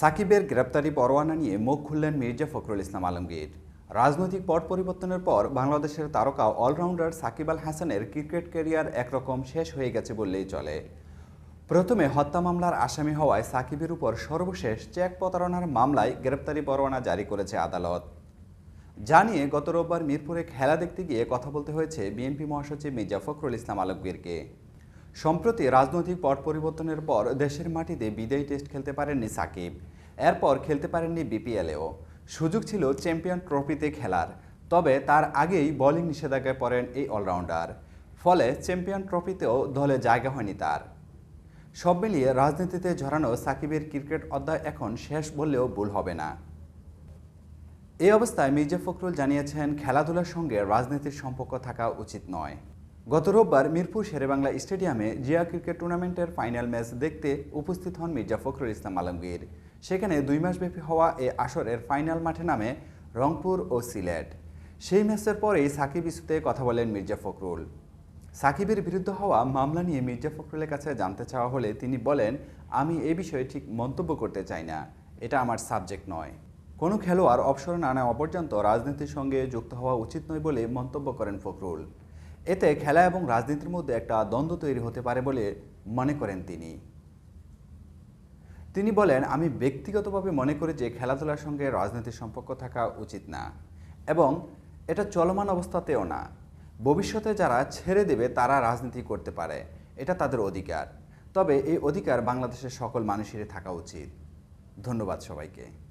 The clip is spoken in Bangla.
সাকিবের গ্রেপ্তারি পরোয়ানা নিয়ে মুখ খুললেন মির্জা ফখরুল ইসলাম আলমগীর। রাজনৈতিক পট পরিবর্তনের পর বাংলাদেশের তারকা অলরাউন্ডার সাকিব আল হাসানের ক্রিকেট ক্যারিয়ার একরকম শেষ হয়ে গেছে বললেই চলে। প্রথমে হত্যা মামলার আসামি হওয়ায় সাকিবের উপর সর্বশেষ চেক প্রতারণার মামলায় গ্রেপ্তারি পরোয়ানা জারি করেছে আদালত। জানিয়ে গত রোববার মিরপুরে খেলা দেখতে গিয়ে কথা বলতে হয়েছে বিএনপি মহাসচিব মির্জা ফখরুল ইসলাম আলমগীরকে। সম্প্রতি রাজনৈতিক পট পরিবর্তনের পর দেশের মাটিতে বিদায়ী টেস্ট খেলতে পারেননি সাকিব। এরপর খেলতে পারেননি বিপিএলেও। সুযোগ ছিল চ্যাম্পিয়ন ট্রফিতে খেলার। তবে তার আগেই বোলিং নিষেধাজ্ঞায় পড়েন এই অলরাউন্ডার। ফলে চ্যাম্পিয়ন ট্রফিতেও দলে জায়গা হয়নি তার। সব মিলিয়ে রাজনীতিতে ঝরানো সাকিবের ক্রিকেট অধ্যায় এখন শেষ বললেও ভুল হবে না। এই অবস্থায় মির্জা ফখরুল জানিয়েছেন, খেলাধুলার সঙ্গে রাজনীতির সম্পর্ক থাকা উচিত নয়। গত রোববার মিরপুর শেরেবাংলা স্টেডিয়ামে জিয়া ক্রিকেট টুর্নামেন্টের ফাইনাল ম্যাচ দেখতে উপস্থিত হন মির্জা ফখরুল ইসলাম আলমগীর। সেখানে দুই মাসব্যাপী হওয়া এ আসরের ফাইনাল মাঠে নামে রংপুর ও সিলেট। সেই ম্যাচের পরেই সাকিব ইস্যুতে কথা বলেন মির্জা ফখরুল। সাকিবের বিরুদ্ধে হওয়া মামলা নিয়ে মির্জা ফখরুলের কাছে জানতে চাওয়া হলে তিনি বলেন, আমি এ বিষয়ে ঠিক মন্তব্য করতে চাই না। এটা আমার সাবজেক্ট নয়। কোনো খেলোয়াড় অবসর না নেওয়া পর্যন্ত রাজনীতির সঙ্গে যুক্ত হওয়া উচিত নয় বলে মন্তব্য করেন ফখরুল। এতে খেলা এবং রাজনীতির মধ্যে একটা দ্বন্দ্ব তৈরি হতে পারে বলে মনে করেন তিনি। তিনি বলেন, আমি ব্যক্তিগতভাবে মনে করি যে খেলাধুলার সঙ্গে রাজনীতির সম্পর্ক থাকা উচিত না এবং এটা চলমান অবস্থাতেও না। ভবিষ্যতে যারা ছেড়ে দেবে, তারা রাজনীতি করতে পারে। এটা তাদের অধিকার। তবে এই অধিকার বাংলাদেশের সকল মানুষেরই থাকা উচিত। ধন্যবাদ সবাইকে।